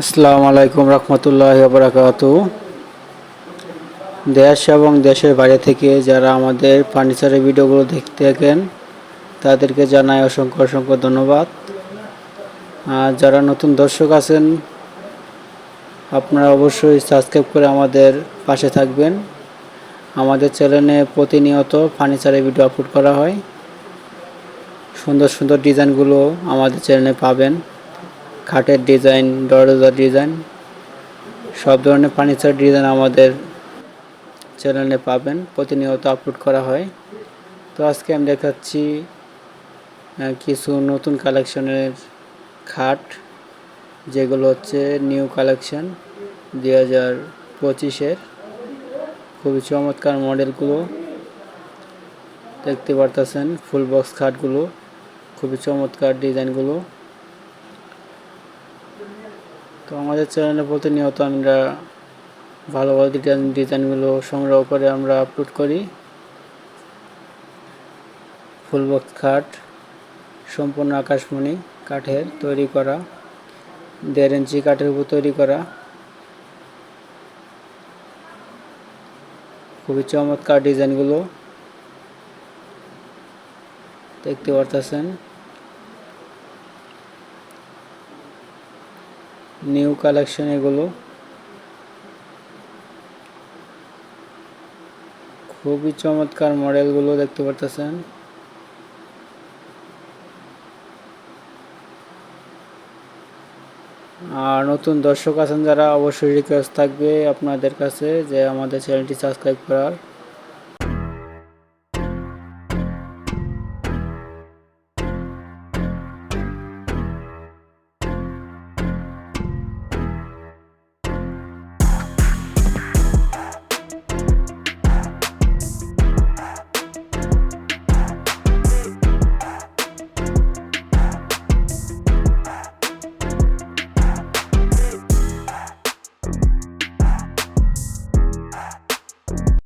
আসসালামু আলাইকুম রহমতুল্লাহ বরাকাতু দেশ এবং দেশের বাইরে থেকে যারা আমাদের ফার্নিচারের ভিডিওগুলো দেখতে থাকেন, তাদেরকে জানাই অসংখ্য অসংখ্য ধন্যবাদ। আর যারা নতুন দর্শক আছেন, আপনারা অবশ্যই সাবস্ক্রাইব করে আমাদের পাশে থাকবেন। আমাদের চ্যানেলে প্রতিনিয়ত ফার্নিচারের ভিডিও আপলোড করা হয়। সুন্দর সুন্দর ডিজাইনগুলো আমাদের চ্যানেলে পাবেন। খাটের ডিজাইন দরজার ডিজাইন সব ধরনের ফার্নিচার ডিজাইন আমাদের চ্যানেলে পাবেন। প্রতিনিয়ত আপলোড করা হয়। তো আজকে আমি দেখাচ্ছি কিছু নতুন কালেকশনের খাট, যেগুলো হচ্ছে নিউ কালেকশন দুই হাজার পঁচিশের। খুবই চমৎকার মডেলগুলো দেখতে পারতেছেন ফুল বক্স খাটগুলো, খুবই চমৎকার ডিজাইনগুলো তো আমাদের চ্যানেলে প্রতিনিয়ত আমরা ভালো ভালো ডিজাইন ডিজাইনগুলো সংগ্রহ করে আমরা আপলোড করি। ফুল বক্স খাট, সম্পূর্ণ আকাশমণি কাঠের তৈরি করা, দেড় ইঞ্চি কাঠের উপর তৈরি করা। খুবই চমৎকার ডিজাইনগুলো দেখতে পারতেছেন। নিউ কালেকশন এগুলো। খুবই চমৎকার মডেলগুলো দেখতে পারতেছেন। আর নতুন দর্শক আছেন যারা, অবশ্যই রিকোয়েস্ট থাকবে আপনাদের কাছে যে আমাদের চ্যানেলটি সাবস্ক্রাইব করার।